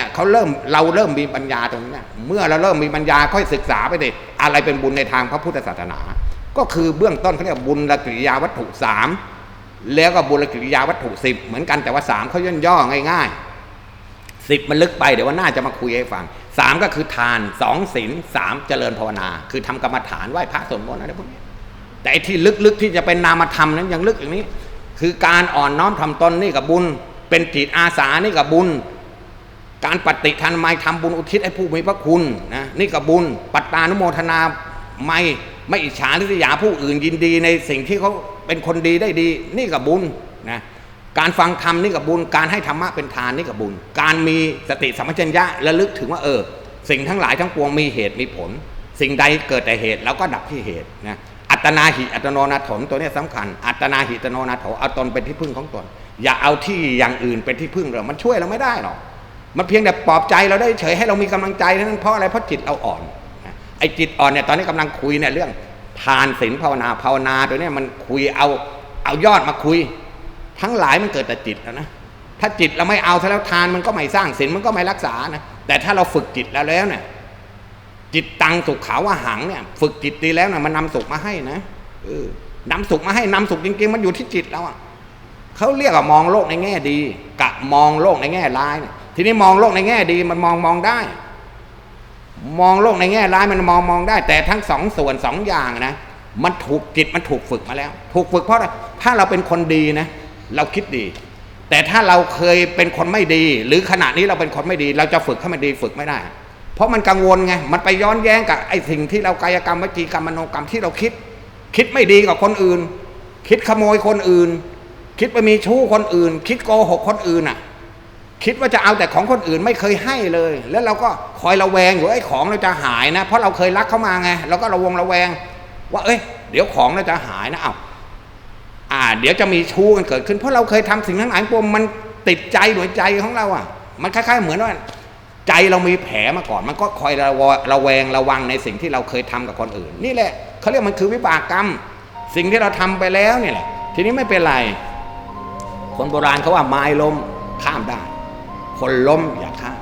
เนี่ยเขาเริ่มเราเริ่มมีปัญญาตรงนี้เมื่อเราเริ่มมีปัญญาค่อยศึกษาไปดิอะไรเป็นบุญในทางพระพุทธศาสนา ก็คือเบื้องต้นเขาเรียกบุญละกิริยาวัตถุสามแล้วก็บุญละกิริยาวัตถุสิบเหมือนกันแต่ว่าสามเขาย่นย่อง่ายๆสิบมันลึกไปเดี๋ยวว่าน่าจะมาคุยให้ฟังสามก็คือทานสองศีลสามเจริญภาวนา คือทำกรรมฐานไหว้พระสวดมนต์อะไรพวกนี้แต่อ้ที่ลึกๆที่จะเป็นนามธรรมนั้นยังลึกอย่างนี้ คือการอ่อนน้อมทำตนนี่กับบุญ เป็นจิตอาสานี่กับบุญ การปฏิทันไมยทำบุญอุทิศให้ผู้มีพระคุณนะนี่กับบุญปัตตานุโมทนาไม่ไม่อิจฉาริษยาผู้อื่นยินดีในสิ่งที่เขาเป็นคนดีได้ดี นี่กับบุญนะการฟังธรรมนี่กับบุญ การให้ธรรมะเป็นทานนี่กับบุญ การมีสติสัมปชัญญะระลึกถึงว่าเออ สิ่งทั้งหลายทั้งปวงมีเหตุมีผล สิ่งใดเกิดแต่เหตุแล้วก็ดับที่เหตุนะอัตนาหิอัตโนนาถนตัวนี้สำคัญ อัตนาหิอัตโนนาถเอาตนเป็นที่พึ่งของตน อย่าเอาที่อย่างอื่นเป็นที่พึ่งเรามันช่วยเราไม่ได้หรอก มันเพียงแต่ปลอบใจเราได้เฉยให้เรามีกำลังใจนั้นเพราะอะไรเพราะจิตเราอ่อนไอ้จิตอ่อนเนี่ยตอนนี้กำลังคุยเนี่ยเรื่องทานศีลภาวนาภาวนาตัวเนี้มันคุยเอาเอายอดมาคุย ทั้งหลายมันเกิดแต่จิตแล้วนะถ้าจิตเราไม่เอาซะแล้วทานมันก็ไม่สร้างศีลมันก็ไม่รักษานะแต่ถ้าเราฝึกจิตแล้วแล้วเนี่ยจิตตังสุขขาวหังเนี่ยฝึกจิตดีแล้วเนะมันนำสุขมาให้นะเออนำสุขมาให้นำสุขจริงๆ มันอยู่ที่จิตแล้วอะเขาเรียกว่ามองโลกในแง่ดีกะมองโลกในแง่ร้ายเนี่ย ทีนี้มองโลกในแง่ดีมันมองมองได้ มองโลกในแง่ร้ายมันมองมองได้ แต่ทั้งสองส่วนสองอย่างนะ มันถูกจิตมันถูกฝึกมาแล้ว ถูกฝึกเพราะอะไรถ้าเราเป็นคนดีนะ เราคิดดี แต่ถ้าเราเคยเป็นคนไม่ดี หรือขณะนี้เราเป็นคนไม่ดี เราจะฝึกให้มันดีฝึกไม่ได้ เพราะมันกังวลไงมันไปย้อนแย้งกับไอ้สิ่งที่เรากายกรรมวจีกรรมมโนกรรมที่เราคิด คิดไม่ดีกับคนอื่น คิดขโมยคนอื่น คิดไปมีชู้คนอื่น คิดโกหกคนอื่นอะ คิดว่าจะเอาแต่ของคนอื่นไม่เคยให้เลย แล้วเราก็คอยระแวงอยู่ไอ้ของเราจะหายนะ เพราะเราเคยรักเขามาไงเราก็ระวงระแวง ว่าเอ้ยเดี๋ยวของเราจะหายนะเอาอ่า เดี๋ยวจะมีชู้กันเกิดขึ้น เพราะเราเคยทำสิ่งทั้งหลายปวงมันติดใจหน่วยใจของเราอะ มันคล้ายๆเหมือนว่าใจเรามีแผลมาก่อน มันก็คอยระวระแวงระวังในสิ่งที่เราเคยทำกับคนอื่น นี่แหละเขาเรียกมันคือวิบากกรรม สิ่งที่เราทำไปแล้วเนี่ยแหละ ทีนี้ไม่เป็นไร คนโบราณเขาว่าไม้ล้มข้ามได้ คนล้มอย่าข้าม